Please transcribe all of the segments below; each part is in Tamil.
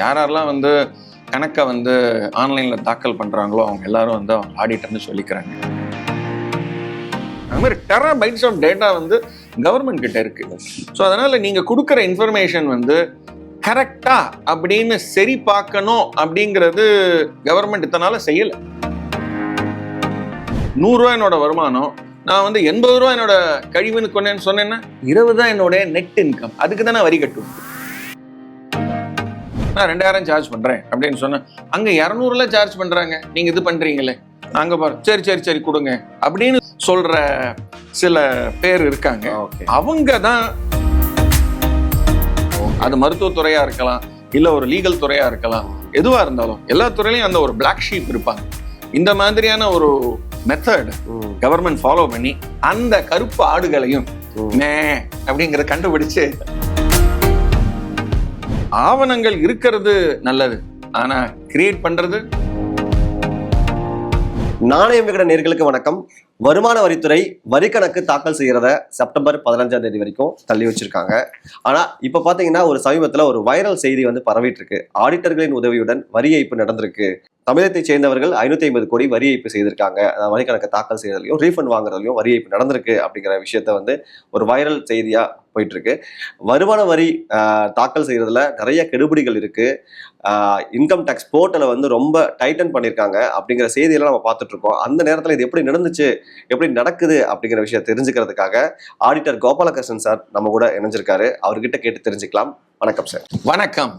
யார் யாரெல்லாம் வந்து கணக்கை வந்து ஆன்லைனில் தாக்கல் பண்ணுறாங்களோ அவங்க எல்லாரும் வந்து அவங்க ஆடிட்டர்னு சொல்லிக்கிறாங்க. அது மாதிரி டெரா பைட்ஸ் ஆஃப் டேட்டா வந்து கவர்மெண்ட் கிட்ட இருக்கு. ஸோ அதனால நீங்க கொடுக்குற இன்ஃபர்மேஷன் வந்து கரெக்டா அப்படின்னு சரி பார்க்கணும் அப்படிங்கிறது கவர்மெண்ட் இத்தனால செய்யல. நூறுரூவா என்னோட வருமானம் நான் வந்து எண்பது ரூபா என்னோட கழிவுன்னு கொண்டேன்னு சொன்னேன்னா இருபது தான் என்னோட நெட் இன்கம் அதுக்கு தானே வரி கட்டுவேன் நான் ரெண்டாயிரம் சார்ஜ் பண்றேன் அப்படின்னு சொன்னேன் அங்க இரநூறுல சார்ஜ் பண்றாங்க. நீங்க இது பண்றீங்களே? நாங்க பாரு சரி சரி சரி கொடுங்க. அப்படின்னு சொல்ற சில பேர் இருக்காங்க. அவங்க தான் அது மருத்துவத்துறையா இருக்கலாம் இல்ல ஒரு லீகல் துறையா இருக்கலாம் எதுவா இருந்தாலும் எல்லா துறையிலையும் அந்த ஒரு பிளாக் ஷீப் இருப்பாங்க. இந்த மாதிரியான ஒரு மெத்தட் கவர்மெண்ட் ஃபாலோ பண்ணி அந்த கருப்பு ஆடுகளையும் அப்படிங்கறத கண்டுபிடிச்சு ஆவணங்கள் இருக்கிறது நல்லது. ஆனா கிரியேட் பண்றது? நாணயம் விகட நேர்களுக்கு வணக்கம். வருமான வரித்துறை வரி கணக்கு தாக்கல் செய்யறத செப்டம்பர் பதினஞ்சாம் தேதி வரைக்கும் தள்ளி வச்சிருக்காங்க. ஆனா இப்ப பாத்தீங்கன்னா ஒரு சமீபத்துல ஒரு வைரல் செய்தி வந்து பரவிட்டு இருக்கு ஆடிட்டர்களின் உதவியுடன் வரி ஏய்ப்பு நடந்திருக்கு. தமிழகத்தை சேர்ந்தவர்கள் ஐநூத்தி ஐம்பது கோடி வரி ஏய்ப்பு செய்திருக்காங்க. வரி கணக்கு தாக்கல் செய்யறதுலையும் ரீஃபண்ட் வாங்குறதுலையும் வரி ஏய்ப்பு நடந்திருக்கு அப்படிங்கிற விஷயத்த வந்து ஒரு வைரல் செய்தியா போயிட்டு இருக்கு வருமான வரி தாக்கல் செய்யறதுல நிறைய கெடுபிடிகள் இருக்கு. இன்கம் டேக்ஸ் போர்ட்டலை வந்து ரொம்ப டைட்டன் பண்ணியிருக்காங்க அப்படிங்கிற செய்தியெல்லாம் நம்ம பார்த்துட்டு இருக்கோம் அந்த நேரத்தில் இது எப்படி நடந்துச்சு எப்படி நடக்குது அப்படிங்கிற விஷயம் தெரிஞ்சுக்கிறதுக்காக ஆடிட்டர் கோபாலகிருஷ்ணன் சார் நம்ம கூட இணைஞ்சிருக்காரு. அவர்கிட்ட கேட்டு தெரிஞ்சுக்கலாம். வணக்கம் சார். வணக்கம்.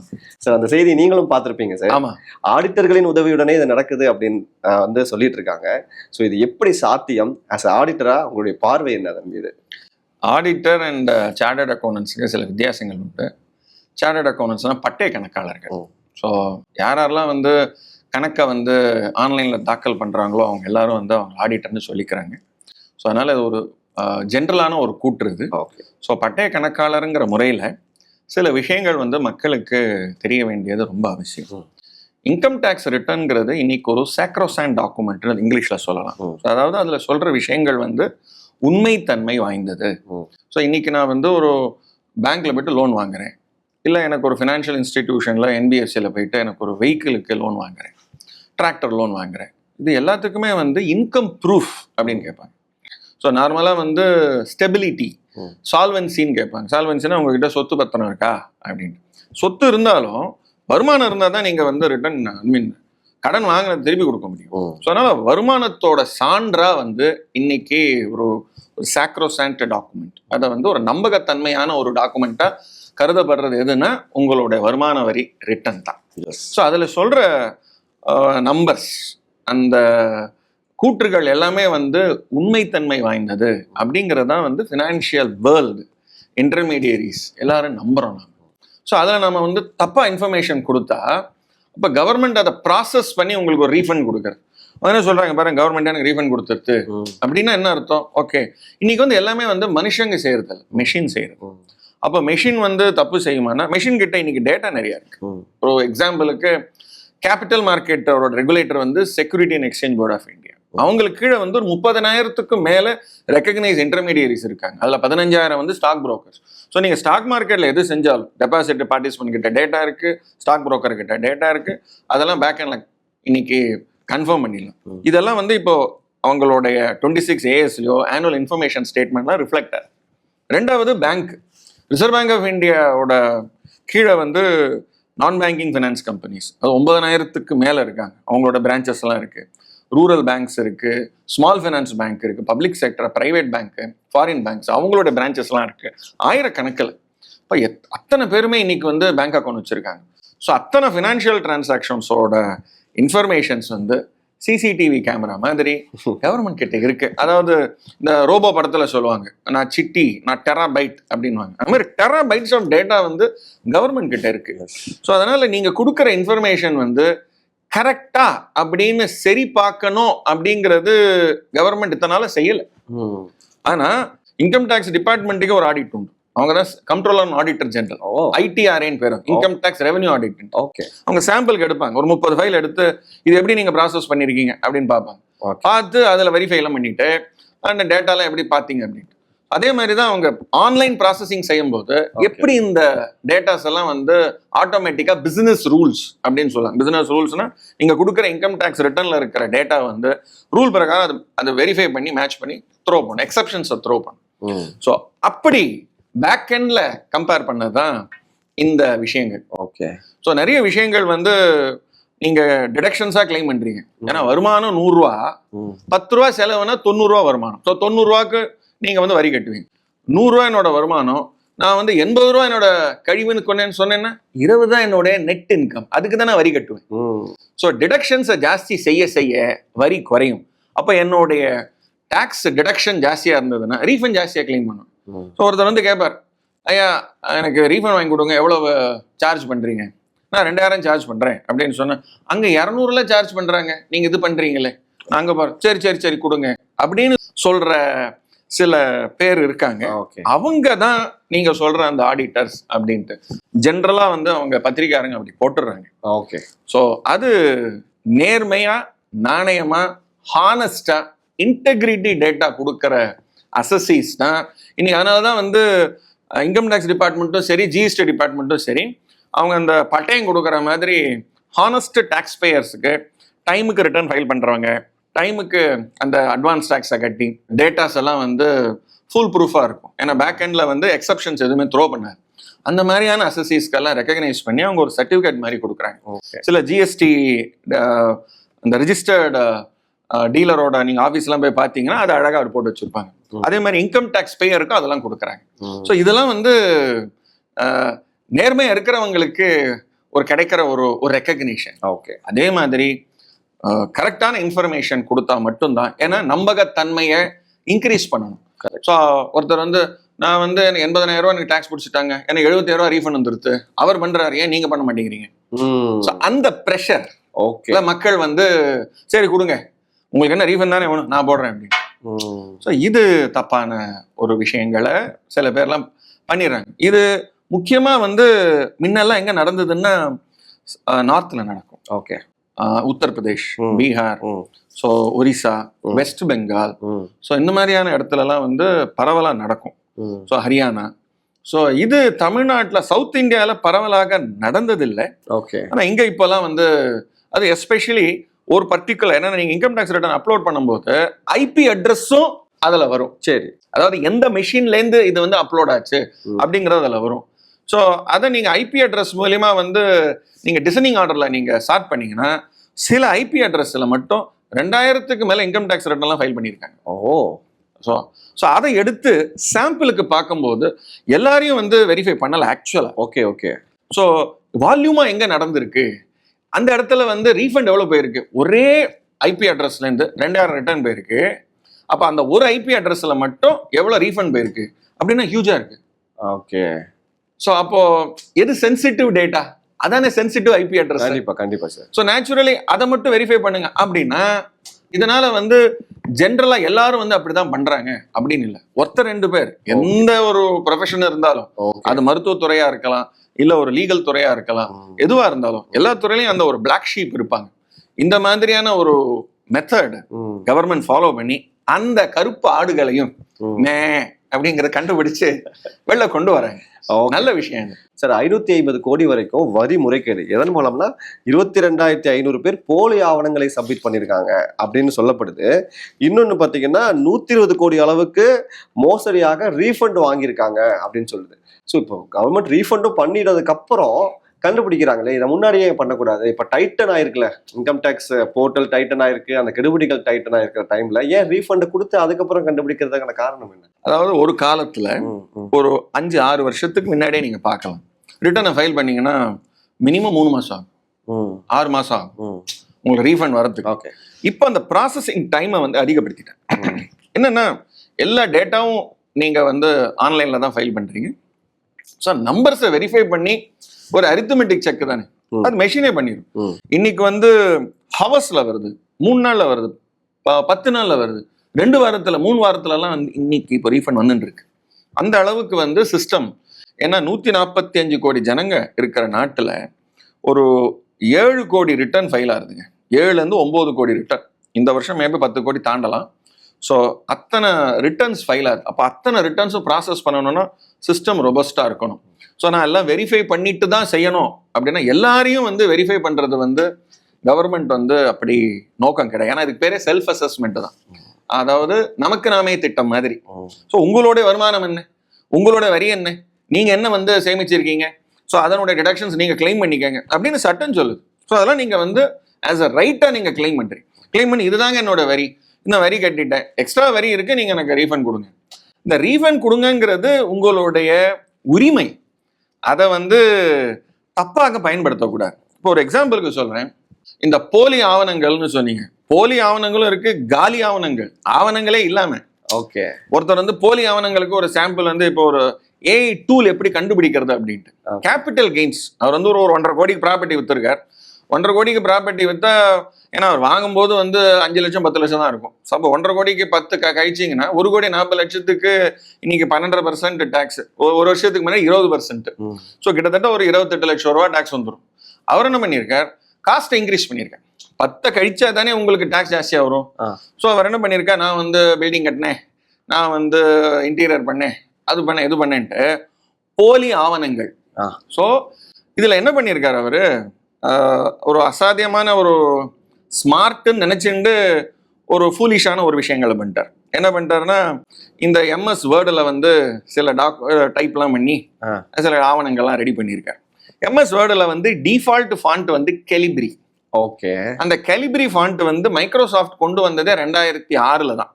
சார் அந்த செய்தி நீங்களும் பார்த்திருப்பீங்க சார். ஆமா. ஆடிட்டர்களின் உதவியுடனே இது நடக்குது அப்படின்னு வந்து சொல்லிட்டு இருக்காங்க ஸோ இது எப்படி சாத்தியம்? ஆஸ் ஆடிட்டரா உங்களுடைய பார்வை என்ன அதன் மீது ஆடிட்டர் அண்ட் சார்ட்டர்ட் அக்கௌண்டன்ஸுக்கு சில வித்தியாசங்கள் உண்டு. சார்ட்டர்ட் அக்கௌண்டன்ஸ்னால் பட்டய கணக்காளர்கள். ஸோ யார் யாரெல்லாம் வந்து கணக்கை வந்து ஆன்லைனில் தாக்கல் பண்ணுறாங்களோ அவங்க எல்லாரும் வந்து அவங்க ஆடிட்டர்னு சொல்லிக்கிறாங்க. ஸோ அதனால் இது ஒரு ஜென்ரலான ஒரு கூற்று இது. ஓகே. ஸோ பட்டய கணக்காளருங்கிற முறையில் சில விஷயங்கள் வந்து மக்களுக்கு தெரிய வேண்டியது ரொம்ப அவசியம். இன்கம் டேக்ஸ் ரிட்டர்ன்ங்கிறது இன்னைக்கு ஒரு சாக்ரோசான் டாக்குமெண்ட்னு இங்கிலீஷில் சொல்லலாம். அதாவது அதில் சொல்கிற விஷயங்கள் வந்து உண்மைத்தன்மை வாய்ந்தது. ஸோ இன்னைக்கு நான் வந்து ஒரு பேங்க்ல போயிட்டு லோன் வாங்குறேன். இல்லை எனக்கு ஒரு ஃபினான்ஷியல் இன்ஸ்டிடியூஷனில் என்பிஎஸ்சியில் போயிட்டு எனக்கு ஒரு வெஹிக்கிளுக்கு லோன் வாங்குறேன். டிராக்டர் லோன் வாங்குறேன். இது எல்லாத்துக்குமே வந்து இன்கம் ப்ரூஃப் அப்படின்னு கேட்பாங்க. ஸோ நார்மலாக வந்து ஸ்டெபிலிட்டி. சால்வன்சின்னு கேட்பாங்க. சால்வன்சினா உங்ககிட்ட சொத்து பத்திரம் இருக்கா? அப்படின்னு. சொத்து இருந்தாலும் வருமானம் இருந்தால் தான் நீங்கள் வந்து ரிட்டர்ன் ஐ மீன் கடன் வாங்கினது திருப்பி கொடுக்க முடியும். ஸோ அதனால வருமானத்தோட சான்றா வந்து இன்னைக்கு ஒரு ஒரு சாக்ரோசாண்ட் டாக்குமெண்ட் அதை வந்து ஒரு நம்பகத்தன்மையான ஒரு டாக்குமெண்ட்டா கருதப்படுறது எதுன்னா உங்களுடைய வருமான வரி ரிட்டர்ன் தான். ஸோ அதில் சொல்ற நம்பர்ஸ் அந்த கூற்றுகள் எல்லாமே வந்து உண்மைத்தன்மை வாய்ந்தது அப்படிங்கிறது தான் வந்து ஃபினான்ஷியல் வேர்ல்டு இன்டர்மீடியரிஸ் எல்லாரும் நம்புறோம் நம்ம ஸோ அதில் நம்ம வந்து தப்பாக இன்ஃபர்மேஷன் கொடுத்தா அப்போ கவர்மெண்ட் அதை ப்ராசஸ் பண்ணி உங்களுக்கு ஒரு ரீஃபண்ட் கொடுக்குறது என்ன சொல்றாங்க பாருங்க கவர்மெண்ட் எனக்கு ரீஃபண்ட் கொடுத்துருது. அப்படின்னா என்ன அர்த்தம்? ஓகே இன்னைக்கு வந்து எல்லாமே வந்து மனுஷங்க செய்யறது மெஷின் செய்யறது. அப்போ மெஷின் வந்து தப்பு செய்யுமானா மெஷின் கிட்ட இன்னைக்கு டேட்டா நிறைய இருக்கு. ஒரு எக்ஸாம்பிளுக்கு கேபிட்டல் மார்க்கெட்டோட ரெகுலேட்டர் வந்து security and exchange board of India அவங்களுக்கு கீழே வந்து ஒரு முப்பதனாயிரத்துக்கு மேல ரெக்கக்னைஸ் இன்டர்மீடியரிஸ் இருக்காங்க. அதுல பதினஞ்சாயிரம் வந்து ஸ்டாக் புரோக்கர்ஸ் ஸோ நீங்க ஸ்டாக் மார்க்கெட்ல எது செஞ்சாலும் டெபாசிட் பார்ட்டிசிபென்ட் கிட்ட டேட்டா இருக்கு ஸ்டாக் புரோக்கர் கிட்ட டேட்டா இருக்கு அதெல்லாம் பேக் எண்ட்ல இன்னைக்கு கன்ஃபார்ம் பண்ணிடலாம். இதெல்லாம் வந்து இப்போ அவங்களுடைய டுவெண்ட்டி சிக்ஸ் ஏஎஸ்லையோ ஆனுவல் இன்ஃபர்மேஷன் ஸ்டேட்மெண்ட்லாம் ரிஃப்ளெக்ட் ரெண்டாவது பேங்க் ரிசர்வ் பேங்க் ஆஃப் இந்தியாவோட கீழே வந்து நான் பேங்கிங் ஃபைனான்ஸ் கம்பெனிஸ் அது ஒன்பதனாயிரத்துக்கு மேலே இருக்காங்க. அவங்களோட பிரான்ச்சஸ் எல்லாம் இருக்கு. ரூரல் பேங்க்ஸ் இருக்கு. ஸ்மால் ஃபைனான்ஸ் பேங்க் இருக்கு. Public sector private bank foreign banks அவங்களோட பிரான்ச்சஸ்லாம் இருக்கு. ஆயிரக்கணக்கில். இப்போ அத்தனை பேருமே இன்னைக்கு வந்து பேங்க் அக்கௌண்ட் வச்சிருக்காங்க. ஸோ அத்தனை ஃபினான்ஷியல் டிரான்சாக்ஷன்ஸோட இன்ஃபர்மேஷன்ஸ் வந்து சிசிடிவி கேமரா மாதிரி கவர்மெண்ட் கிட்ட இருக்கு. அதாவது இந்த ரோபோ படத்துல சொல்லுவாங்க நான் சிட்டி நான் டெரா பைட் அப்படின்வாங்க அந்த மாதிரி டெரா பைட்ஸ் ஆஃப் டேட்டா வந்து கவர்மெண்ட் கிட்ட இருக்கு. ஸோ அதனால நீங்க கொடுக்குற இன்ஃபர்மேஷன் வந்து கரெக்டா அப்படின்னு சரி பார்க்கணும் அப்படிங்கிறது கவர்மெண்ட் இத்தனால செய்யல. ஆனா இன்கம் டேக்ஸ் டிபார்ட்மெண்ட்டுக்கு ஒரு ஆடிட் உண்டு. அவங்க தான் கண்ட்ரோலர் ஆடிட்டர் ஜெனரல் ஐடிஆர்ஏன்னு பேரும் income tax revenue audit okay. அவங்க சாம்பிளுக்கு எடுப்பாங்க. ஒரு முப்பது ஃபைல் எடுத்து இது எப்படி நீங்க ப்ராசஸ் பண்ணிருக்கீங்க? அப்படின்னு பார்ப்பாங்க. பார்த்து அதில் வெரிஃபை எல்லாம் பண்ணிட்டு அந்த டேட்டாலாம் எப்படி பார்த்தீங்க? அப்படின்ட்டு. அதே மாதிரி தான் அவங்க ஆன்லைன் ப்ராசஸிங் செய்யும்போது. எப்படி இந்த டேட்டாஸ் எல்லாம் வந்து ஆட்டோமேட்டிக்கா பிசினஸ் ரூல்ஸ் அப்படின்னு சொல்லலாம் பிசினஸ் ரூல்ஸ்னா நீங்க கொடுக்குற இன்கம் டேக்ஸ் ரிட்டர்ன்ல இருக்கிற டேட்டா வந்து ரூல் பிரகாரம் அது அதை வெரிஃபை பண்ணி மேட்ச் பண்ணி த்ரோ பண்ணும் எக்ஸப்ஷன்ஸை த்ரோ பண்ணும் ஸோ அப்படி பேக் எண்ட்ல கம்பேர் பண்ணது தான் இந்த விஷயங்கள். ஓகே ஸோ நிறைய விஷயங்கள் வந்து நீங்க டிடக்ஷன்ஸா கிளைம் பண்றீங்க. ஏன்னா வருமானம் நூறுரூவா பத்து ரூபா செலவுனா தொண்ணூறுரூவா வருமானம். ஸோ தொண்ணூறுரூவாக்கு நீங்க வந்து வரி கட்டுவீங்க. நூறுரூவா என்னோட வருமானம் நான் வந்து எண்பது ரூபா என்னோட கழிவுன்னு கொண்டேன்னு சொன்னேன்னா இருபது தான் என்னோட நெட் இன்கம் அதுக்கு தான் நான் வரி கட்டுவேன். ஸோ டிடக்ஷன்ஸை ஜாஸ்தி செய்ய செய்ய வரி குறையும். அப்போ என்னுடைய டேக்ஸ் டிடக்ஷன் ஜாஸ்தியாக இருந்ததுன்னா ரீஃபண்ட் ஜாஸ்தியாக க்ளைம் பண்ணும் ஸோ ஒருத்தர் வந்து கேட்பார் ஐயா எனக்கு ரீஃபண்ட் வாங்கி கொடுங்க எவ்வளோ சார்ஜ் பண்ணுறீங்க நான் ரெண்டாயிரம் சார்ஜ் பண்ணுறேன் அப்படின்னு சொன்னேன் அங்கே இரநூறுல சார்ஜ் பண்ணுறாங்க நீங்கள் இது பண்ணுறீங்களே நாங்கள் பாரு சரி சரி சரி கொடுங்க அப்படின்னு சொல்கிற சில பேர் இருக்காங்க. அவங்க தான் நீங்க சொல்ற அந்த ஆடிட்டர்ஸ் அப்படின்ட்டு. ஜென்ரலா வந்து அவங்க பத்திரிக்காரங்க அப்படி போட்டுடுறாங்க ஓகே. ஸோ அது நேர்மையா நாணயமா ஹானஸ்டா இன்டெகிரிட்டி டேட்டா கொடுக்குற அசசிஸ் தான் இன்னைக்கு அதனால தான் வந்து இன்கம் டேக்ஸ் டிபார்ட்மெண்ட்டும் சரி ஜிஎஸ்டி டிபார்ட்மெண்ட்டும் சரி அவங்க அந்த பட்டயம் கொடுக்குற மாதிரி ஹானஸ்ட் டேக்ஸ் பேயர்ஸுக்கு டைமுக்கு ரிட்டர்ன் ஃபைல் பண்ணுறவங்க டைமுக்கு அந்த அட்வான்ஸ் டேக்ஸை கட்டி டேட்டாஸ் எல்லாம் வந்து ஃபுல் ப்ரூஃபாக இருக்கும். ஏன்னா பேக் எண்டில் வந்து எக்ஸப்ஷன்ஸ் எதுவுமே த்ரோ பண்ணாது. அந்த மாதிரியான அசசிஸ்க்கெல்லாம் ரெக்கக்னைஸ் பண்ணி அவங்க ஒரு சர்டிஃபிகேட் மாதிரி கொடுக்குறாங்க. ஓகே சில ஜிஎஸ்டி இந்த ரிஜிஸ்டர்டு டீலரோட நீங்க ஆஃபீஸ்லாம் போய் பார்த்தீங்கன்னா அது அழகா அவர் போட்டு வச்சிருப்பாங்க. அதே மாதிரி இன்கம் டேக்ஸ் பேயருக்கும் அதெல்லாம் கொடுக்குறாங்க. ஸோ இதெல்லாம் வந்து அஹ், நேர்மையா இருக்கிறவங்களுக்கு ஒரு கிடைக்கிற ஒரு ஒரு ரெக்கக்னிஷன் ஓகே. அதே மாதிரி கரெக்டான இன்ஃபர்மேஷன் கொடுத்தா மட்டும்தான் ஏன்னா நம்பகத்தன்மையை இன்க்ரீஸ் பண்ணணும். ஸோ ஒருத்தர் வந்து நான் வந்து எனக்கு எண்பதாயிரம் ரூபா எனக்கு டேக்ஸ் பிடிச்சிட்டாங்க எனக்கு எழுபத்தாயிரம் ரூபா ரீஃபண்ட் வந்துருது. அவர் பண்றாரு ஏன் நீங்க பண்ண மாட்டேங்கிறீங்க? ஸோ அந்த ப்ரெஷர் ஓகே. மக்கள் வந்து சரி கொடுங்க. உங்களுக்கு என்ன ரீஃபண்ட் தானே வேணும்? நான் போடுறேன். அப்படின்னு ஸோ இது தப்பான ஒரு விஷயங்களை சில பேர்லாம் பண்ணிடுறாங்க. இது முக்கியமா வந்து முன்னெல்லாம் எங்க நடந்ததுன்னா நார்த்ல நடக்கும். Okay. Uttar Pradesh. Bihar so Orissa. West Bengal so இந்த மாதிரியான இடத்துலலாம் வந்து பரவலாக நடக்கும். ஸோ ஹரியானா. ஸோ இது தமிழ்நாட்டில் சவுத் இந்தியாவில் பரவலாக நடந்ததில்லை. ஓகே. ஆனால் இங்கே இப்போல்லாம் வந்து அது எஸ்பெஷலி ஒரு பர்டிகுலர் ஏன்னா நீங்கள் இன்கம் டேக்ஸ் ரிட்டர்ன் அப்லோட் பண்ணும்போது ஐபி அட்ரஸும் அதில் வரும். சரி. அதாவது எந்த மெஷின்லேருந்து இது வந்து அப்லோட் ஆச்சு. அப்படிங்கிறது அதில் வரும். ஸோ அதை நீங்கள் ஐபி அட்ரஸ் மூலியமா வந்து நீங்கள் டிசைனிங் ஆர்டரில் நீங்கள் ஸ்டார்ட் பண்ணீங்கன்னா சில ஐபி அட்ரஸில் மட்டும் ரெண்டாயிரத்துக்கு மேலே இன்கம் டேக்ஸ் ரிட்டர்ன்லாம் ஃபைல் பண்ணியிருக்காங்க ஓ. ஸோ ஸோ அதை எடுத்து சாம்பிளுக்கு பார்க்கும்போது எல்லாரையும் வந்து வெரிஃபை பண்ணலை ஆக்சுவலாக ஓகே ஓகே. ஸோ வால்யூமா எங்கே நடந்திருக்கு? அந்த இடத்துல வந்து ரீஃபண்ட் எவ்வளோ போயிருக்கு? ஒரே ஐபி அட்ரஸ்லேருந்து ரெண்டாயிரம் ரிட்டர்ன் போயிருக்கு. அப்போ அந்த ஒரு ஐபி அட்ரஸில் மட்டும் எவ்வளோ ரீஃபண்ட் போயிருக்கு? அப்படின்னா ஹியூஜாக இருக்கு. ஓகே ஸோ அப்போ எது சென்சிட்டிவ் டேட்டா அதானே சென்சிட்டிவ் ஐபி அட்ரஸ் கண்டிப்பா கண்டிப்பா சார் ஸோ நேச்சுரலி அதை மட்டும் வெரிஃபை பண்ணுங்க. அப்படின்னா இதனால வந்து ஜென்ரலா எல்லாரும் வந்து அப்படிதான் பண்றாங்க. அப்படின்னு இல்லை. ஒருத்தர் ரெண்டு பேர். எந்த ஒரு ப்ரொஃபஷன் இருந்தாலும். அது மருத்துவத்துறையா இருக்கலாம். இல்ல ஒரு லீகல் துறையா இருக்கலாம். எதுவா இருந்தாலும் எல்லா துறையிலையும் அந்த ஒரு பிளாக் ஷீப் இருப்பாங்க. இந்த மாதிரியான ஒரு மெத்தட் கவர்மெண்ட் ஃபாலோ பண்ணி அந்த கருப்பு ஆடுகளையும் ம். அப்படிங்கறத கண்டுபிடிச்சு வெளில கொண்டு வராங்க. ஓகே. நல்ல விஷயம் சார் ஐநூத்தி ஐம்பது கோடி வரைக்கும் வரி முறைகேடு. எதன் மூலம்னா இருபத்தி ரெண்டாயிரத்தி ஐநூறு பேர் போலி ஆவணங்களை சப்மிட் பண்ணியிருக்காங்க அப்படின்னு சொல்லப்படுது. இன்னொன்னு பாத்தீங்கன்னா நூத்தி இருபது கோடி அளவுக்கு மோசடியாக ரீஃபண்ட் வாங்கியிருக்காங்க அப்படின்னு சொல்லுது. ஸோ இப்போ கவர்மெண்ட் ரீஃபண்டும் பண்ணிடுறதுக்கு அப்புறம் கண்டுபிடிக்கிறாங்களே இதை முன்னாடியே பண்ணக்கூடாது. இப்போ டைட்டன் ஆயிருக்குல்ல இன்கம் டேக்ஸ் போர்ட்டல் டைட்டன் ஆயிருக்கு அந்த கெடுபிடிகள் டைட்டன் ஆயிருக்கிற டைம்ல ஏன் ரீஃபண்ட் கொடுத்து அதுக்கப்புறம் கண்டுபிடிக்கிறதுக்கான காரணம் என்ன? அதாவது ஒரு காலத்துல. ஒரு அஞ்சு ஆறு வருஷத்துக்கு முன்னாடியே நீங்க பார்க்கலாம். ரிட்டர்னை ஃபைல் பண்ணீங்கன்னா மினிமம் மூணு மாசம் ஆகும். ஆறு மாசம் ஆகும். உங்களுக்கு ரீஃபண்ட் வரதுக்கு. ஓகே இப்போ அந்த ப்ராசஸிங் டைமை வந்து அதிகப்படுத்திட்டேன். என்னன்னா எல்லா டேட்டாவும் நீங்க வந்து ஆன்லைன்ல தான் ஃபைல் பண்றீங்க. ஸோ நம்பர்ஸை வெரிஃபை பண்ணி ஒரு அரித்தமெட்டிக் செக் தானே. அது மெஷினே பண்ணிடும். இன்னைக்கு வந்து ஹவர்ஸ்ல வருது மூணு நாள்ல வருது பத்து நாள்ல வருது. ரெண்டு வாரத்துல மூணு வாரத்துலலாம் இன்னைக்கு இப்போ ரீஃபண்ட் வந்துட்டு இருக்கு அந்த அளவுக்கு வந்து சிஸ்டம் ஏன்னா நூத்தி நாற்பத்தி அஞ்சு கோடி ஜனங்க இருக்கிற நாட்டுல ஒரு ஏழு கோடி ரிட்டர்ன் ஃபைல் ஆகுதுங்க. ஏழுல இருந்து ஒன்பது கோடி ரிட்டர்ன் இந்த வருஷம் மேபி பத்து கோடி தாண்டலாம். ஸோ அத்தனை ரிட்டர்ன்ஸ் ஃபைல் ஆகுது. அப்போ அத்தனை ரிட்டர்ன்ஸும் ப்ராசஸ் பண்ணணும்னா சிஸ்டம் ரொபஸ்டாக இருக்கணும். ஸோ நான் எல்லாம் வெரிஃபை பண்ணிட்டு தான் செய்யணும் அப்படின்னா எல்லாரையும் வந்து வெரிஃபை பண்ணுறது வந்து கவர்மெண்ட் வந்து அப்படி நோக்கம் கிடையாது. ஏன்னா இதுக்கு பேரே செல்ஃப் அசஸ்மெண்ட் தான். அதாவது நமக்கு நாமே திட்டம் மாதிரி. ஸோ உங்களுடைய வருமானம் என்ன? உங்களோட வரி என்ன? நீங்க என்ன வந்து சேமிச்சிருக்கீங்க? ஸோ அதனுடைய டிடக்ஷன்ஸ் நீங்க கிளைம் பண்ணிக்கங்க அப்படின்னு சட்டம் சொல்லுது. ஸோ அதெல்லாம் நீங்க வந்து ஆஸ் அ ரைட்டா நீங்க கிளைம் பண்றீங்க. கிளைம் பண்ணி இதுதாங்க என்னோட வரி. இந்த வரி கட்டிட்டேன். எக்ஸ்ட்ரா வரி இருக்கு நீங்க எனக்கு ரீஃபண்ட் கொடுங்க. இந்த ரீஃபண்ட் கொடுங்கங்கிறது உங்களுடைய உரிமை. அதை வந்து தப்பாக பயன்படுத்தக்கூடாது. இப்போ ஒரு எக்ஸாம்பிளுக்கு சொல்றேன். இந்த போலி ஆவணங்கள்னு சொன்னீங்க. போலி ஆவணங்களும் இருக்கு காலி ஆவணங்கள். ஆவணங்களே இல்லாம. ஓகே. ஒருத்தர் வந்து போலி ஆவணங்களுக்கு ஒரு சாம்பிள் வந்து இப்போ ஒரு ஏஐ டூல் எப்படி கண்டுபிடிக்கிறது அப்படின்ட்டு. கேபிட்டல் கெயின்ஸ் அவர் வந்து ஒரு ஒரு ஒன்றரை கோடிக்கு ப்ராப்பர்ட்டி வித்துருக்கார். ஒன்றரை கோடிக்கு ப்ராப்பர்ட்டி வித்தா ஏன்னா அவர் வாங்கும்போது வந்து அஞ்சு லட்சம் பத்து லட்சம் தான் இருக்கும். ஸோ அப்போ ஒன்றரை கோடிக்கு பத்து க கழிச்சிங்கன்னா ஒரு கோடி நாற்பது லட்சத்துக்கு இன்னைக்கு பன்னெண்டரை பர்சன்ட் டேக்ஸ் ஒரு வருஷத்துக்கு முன்னாடி இருபது பர்சன்ட். ஸோ கிட்டத்தட்ட ஒரு இருபத்தெட்டு லட்சம் ரூபா டேக்ஸ் வந்துடும் அவர் என்ன பண்ணியிருக்கார் காஸ்ட்டை இன்க்ரீஸ் பண்ணியிருக்கார் பத்தை கழிச்சா தானே உங்களுக்கு டேக்ஸ் ஜாஸ்தியாக வரும். ஸோ அவர் என்ன பண்ணியிருக்கார் நான் வந்து பில்டிங் கட்டினேன். நான் வந்து இன்டீரியர் பண்ணேன். அது பண்ணேன் இது பண்ணேன்ட்டு போலி ஆவணங்கள். ஸோ இதில் என்ன பண்ணியிருக்காரு அவர்? ஒரு அசாத்தியமான ஒரு ஸ்மார்ட்டுன்னு நினச்சிண்டு ஒரு ஃபூலிஷான ஒரு விஷயங்களை பண்ணிட்டார். என்ன பண்ணிட்டாருன்னா இந்த எம்எஸ் வேர்டில் வந்து சில டாக் டைப்லாம் பண்ணி. சில ஆவணங்கள்லாம் ரெடி பண்ணியிருக்கார். எம்எஸ் வேர்டில் வந்து டிஃபால்ட் ஃபாண்ட் வந்து கெலிப்ரி ஓகே. அந்த கெலிப்ரி ஃபாண்ட் வந்து மைக்ரோசாஃப்ட் கொண்டு வந்ததே ரெண்டாயிரத்தி ஆறில் தான்.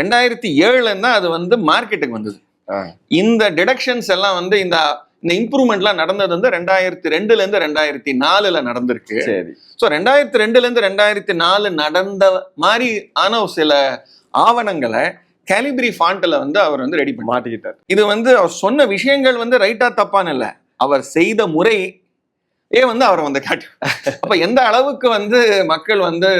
ரெண்டாயிரத்தி ஏழுல தான் அது வந்து மார்க்கெட்டுக்கு வந்தது. இந்த டிடக்ஷன்ஸ் எல்லாம் வந்து இந்த இந்த இம்ப்ரூவ்மெண்ட்லாம் நடந்தது வந்து ரெண்டாயிரத்தி ரெண்டுல இருந்து ரெண்டாயிரத்தி நாலுல நடந்திருக்கு. சரி. ஸோ ரெண்டாயிரத்தி ரெண்டுல இருந்து ரெண்டாயிரத்தி நாலு நடந்த மாதிரி ஆன சில ஆவணங்களை கேலிபிரி ஃபாண்ட்ல வந்து அவர் வந்து ரெடி பண்ணார். மாட்டிக்கிட்டார். இது வந்து அவர் சொன்ன விஷயங்கள் வந்து ரைட்டா தப்பான்னு இல்லை. அவர் செய்த முறை ஏ வந்து அவர் வந்து காட்டு. அப்ப எந்த அளவுக்கு வந்து மக்கள் வந்து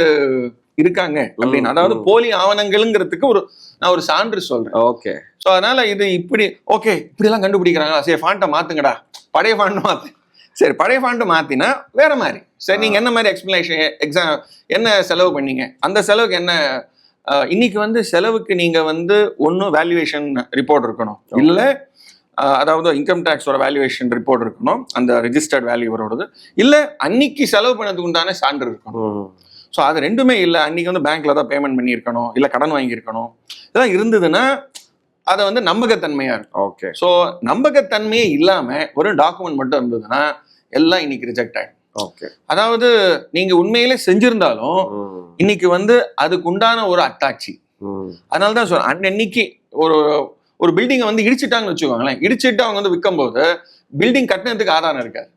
இருக்காங்க அப்படின்னு. அதாவது. போலி ஆவணங்கள்ங்கிறதுக்கு ஒரு நான் ஒரு சான்று சொல்றேன். ஓகே. ஸோ அதனால இது இப்படி ஓகே இப்படிலாம் கண்டுபிடிக்கிறாங்களா? சரி ஃபாண்ட்டை மாத்துங்கடா. பழைய ஃபாண்ட் மாத்து. சரி பழைய ஃபாண்ட் மாத்தினா வேற மாதிரி. சரி நீங்க என்ன மாதிரி எக்ஸ்பிளனேஷன் எக்ஸாம் என்ன செலவு பண்ணீங்க? அந்த செலவுக்கு என்ன இன்னைக்கு வந்து செலவுக்கு நீங்க வந்து ஒன்றும் வேல்யூவேஷன் ரிப்போர்ட் இருக்கணும். இல்ல அதாவது இன்கம் டேக்ஸோட வேல்யூவேஷன் ரிப்போர்ட் இருக்கணும். அந்த ரெஜிஸ்டர்ட் வேல்யூவரோடது இல்ல அன்னைக்கு செலவு பண்ணதுக்கு உண்டான சான்று இருக்கணும். ஸோ அது ரெண்டுமே இல்லை. அன்னைக்கு வந்து பேங்க்ல தான் பேமெண்ட் பண்ணியிருக்கணும். இல்லை கடன் வாங்கியிருக்கணும். இதெல்லாம் இருந்ததுன்னா அதை வந்து நம்பகத்தன்மையா இருக்கும். ஓகே ஸோ நம்பகத்தன்மையே இல்லாம ஒரு டாக்குமெண்ட் மட்டும் இருந்ததுன்னா எல்லாம் இன்னைக்கு ரிஜெக்ட் ஆயிடும். ஓகே அதாவது நீங்க உண்மையிலே செஞ்சிருந்தாலும். இன்னைக்கு வந்து அதுக்கு உண்டான ஒரு அத்தாட்சி ம். அதனால தான் சொல்றேன். அன்னைக்கு ஒரு ஒரு பில்டிங்கை வந்து இடிச்சிட்டாங்கன்னு வச்சுக்கோங்களேன். இடிச்சிட்டு அவங்க வந்து விற்கும்போது பில்டிங் கட்டினதுக்கு ஆதாரம் இருக்காது.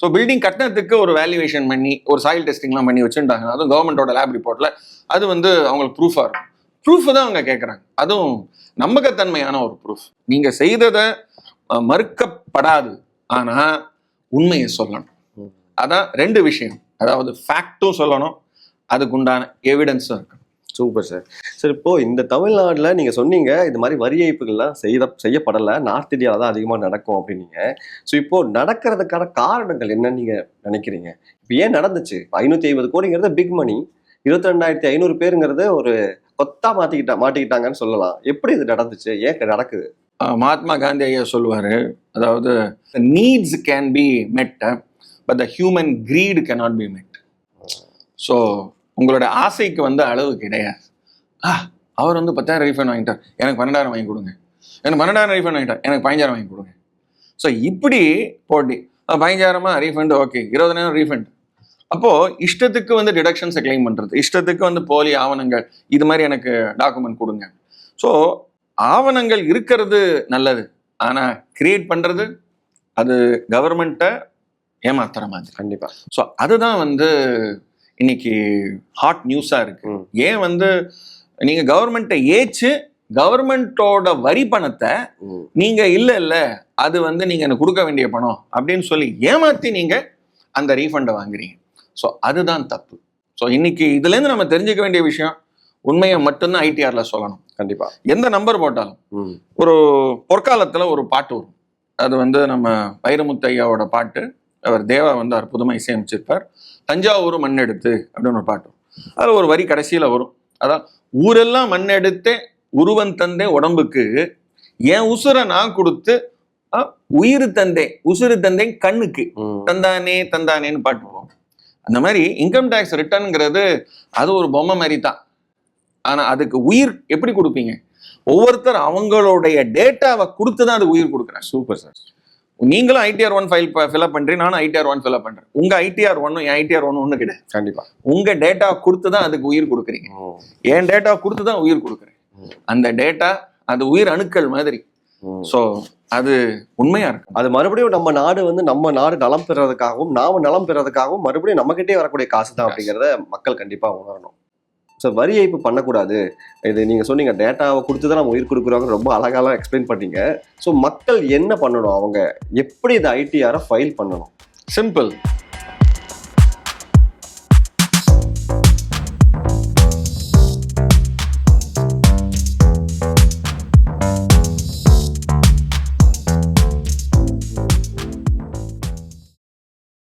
ஸோ பில்டிங் கட்டினதுக்கு ஒரு வேல்யூவேஷன் பண்ணி ஒரு சாயில் டெஸ்டிங்லாம் பண்ணி வச்சுட்டாங்க அதுவும் கவர்மெண்டோட லேப் ரிப்போர்ட்ல அது வந்து அவங்களுக்கு ப்ரூஃபாக இருக்கும். ப்ரூஃப் தான் அவங்க கேட்குறாங்க அதுவும் நம்பகத்தன்மையான ஒரு ப்ரூஃப் நீங்க செய்ததை மறுக்கப்படாது. ஆனா உண்மையை சொல்லணும். அதான் ரெண்டு விஷயம். அதாவது ஃபேக்டும் சொல்லணும். அதுக்கு உண்டான எவிடன்ஸும் இருக்கு சூப்பர் சார் சார் இப்போ இந்த தமிழ்நாட்டில் நீங்க சொன்னீங்க இது மாதிரி வரி ஏய்ப்புகள்லாம் செய்த செய்யப்படலை. நார்த் இந்தியாவில் தான் அதிகமாக நடக்கும் அப்படின்னீங்க. ஸோ இப்போ நடக்கிறதுக்கான காரணங்கள் என்னன்னு நீங்க நினைக்கிறீங்க? இப்போ ஏன் நடந்துச்சு? ஐநூற்றி ஐம்பது கோடிங்கிறது பிக் மணி இருபத்தி ரெண்டாயிரத்தி ஐநூறு பேருங்கிறது ஒரு கொத்தா மாற்றிக்கிட்டா மாட்டிக்கிட்டாங்கன்னு சொல்லலாம். எப்படி இது நடந்துச்சு? ஏன் நடக்குது? மகாத்மா காந்தி ஐயா சொல்லுவார். அதாவது needs can be met but the human greed cannot be met so உங்களோட ஆசைக்கு வந்து அளவு கிடையாது. ஆ அவர் வந்து பத்தாயிரம் ரீஃபண்ட் வாங்கிட்டார். எனக்கு பன்னெண்டாயிரம் வாங்கி கொடுங்க. எனக்கு பன்னெண்டாயிரம் ரீஃபண்ட் வாங்கிட்டார். எனக்கு பதினஞ்சாயிரம் வாங்கி கொடுங்க. ஸோ இப்படி போட்டி. பதினஞ்சாயிரமா ரீஃபண்ட் ஓகே இருபதனாயிரம் ரீஃபண்ட் அப்போ இஷ்டத்துக்கு வந்து டிடக்ஷன்ஸை கிளைம் பண்றது. இஷ்டத்துக்கு வந்து போலி ஆவணங்கள். இது மாதிரி எனக்கு டாக்குமெண்ட் கொடுங்க. ஸோ ஆவணங்கள் இருக்கிறது நல்லது. ஆனா கிரியேட் பண்றது அது கவர்மெண்ட்டை ஏமாத்துற மாதிரி. கண்டிப்பா. ஸோ அதுதான் வந்து இன்னைக்கு ஹாட் நியூஸா இருக்கு. ஏன் வந்து நீங்க கவர்மெண்ட்டை ஏச்சு கவர்மெண்ட்டோட வரி பணத்தை. நீங்க இல்ல இல்ல அது வந்து நீங்க எனக்கு கொடுக்க வேண்டிய பணம் அப்படின்னு சொல்லி ஏமாத்தி நீங்க அந்த ரீஃபண்டை வாங்குறீங்க. ஸோ அதுதான் தப்பு. ஸோ இன்னைக்கு இதுல இருந்து நம்ம தெரிஞ்சுக்க வேண்டிய விஷயம் உண்மையை மட்டும்தான் ஐடிஆர்ல சொல்லணும். கண்டிப்பா. எந்த நம்பர் போட்டாலும். ஒரு பொற்காலத்துல ஒரு பாட்டு வரும். அது வந்து நம்ம வைரமுத்து ஐயாவோட பாட்டு. அவர் தேவா வந்து அற்புதமா இசையமைச்சிருப்பார். தஞ்சாவூர் மண்ணெடுத்து அப்படின்னு ஒரு பாட்டு. அதுல ஒரு வரி கடைசியில வரும். அதான் ஊரெல்லாம் மண்ணெடுத்தே உருவன் தந்தே உடம்புக்கு என் உசுரை நான் கொடுத்து உயிர் தந்தே உசுறு தந்தே கண்ணுக்கு. தந்தானே தந்தானேன்னு பாட்டு போவோம் அந்த மாதிரி இன்கம் டேக்ஸ் ரிட்டர்னுங்கிறது அது ஒரு பொம்மை மாதிரி தான். ஆனா அதுக்கு உயிர் எப்படி கொடுப்பீங்க? ஒவ்வொருத்தர் அவங்களுடைய டேட்டாவை கொடுத்து தான் அது உயிர் கொடுக்குறாங்க. Super sir. நீங்களும் ITR one file fill up பண்றீங்க நானும் ஐடிஆர் ஒன் ஃபில்அப் பண்றேன். உங்க ஐடிஆர் ஒன்னும் என் ஐடிஆர் ஒன்னு ஒண்ணு கிடையாது. கண்டிப்பா. உங்க டேட்டா கொடுத்து தான் அதுக்கு உயிர் கொடுக்குறீங்க. என் டேட்டா கொடுத்து தான் உயிர் கொடுக்குறேன். அந்த டேட்டா அது உயிர் அணுக்கள் மாதிரி. ஸோ அது உண்மையா இருக்கு. அது மறுபடியும் நம்ம நாடு வந்து நம்ம நாடு நலம் பெறதுக்காகவும் நாம நலம் பெறதுக்காகவும் மறுபடியும் நம்ம கிட்டே வரக்கூடிய காசு தான் அப்படிங்கிறத மக்கள் கண்டிப்பா உணரணும். ஸோ வரி ஏய்ப்பு பண்ணக்கூடாது. இது நீங்கள் சொன்னீங்க டேட்டாவை கொடுத்து தான் நம்ம உயிர் கொடுக்குறோங்க ரொம்ப அழகாலாம் எக்ஸ்பிளைன் பண்ணீங்க. ஸோ மக்கள் என்ன பண்ணணும் அவங்க? எப்படி இந்த ஐடிஆரை ஃபைல் பண்ணணும்? சிம்பிள்